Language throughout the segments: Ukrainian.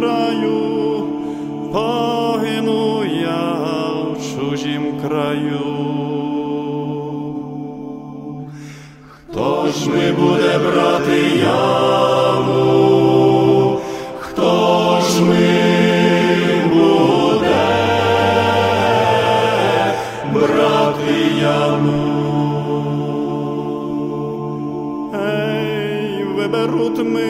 краю, погину я в чужім краю. Хто ж ми буде брати яму? Хто ж ми буде брати яму? Ей, виберуть ми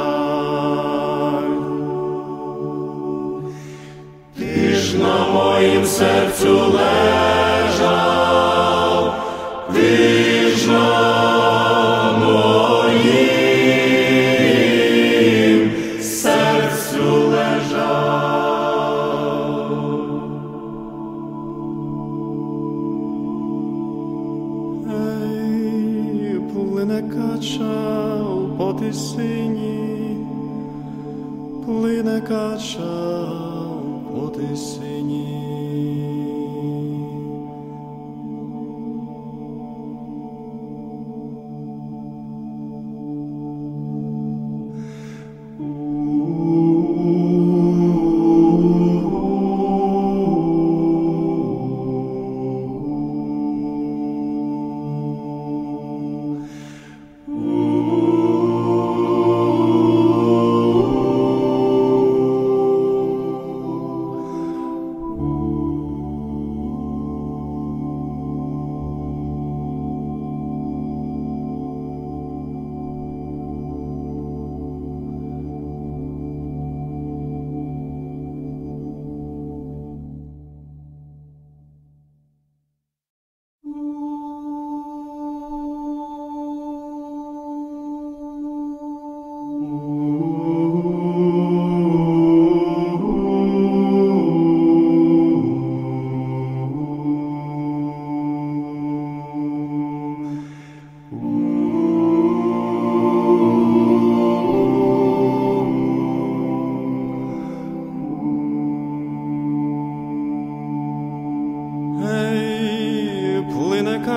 Ж на моїм серцю лежав, ти ж на моїм серцю лежав. Ей, плине кача по тисині, плине кача по тисині.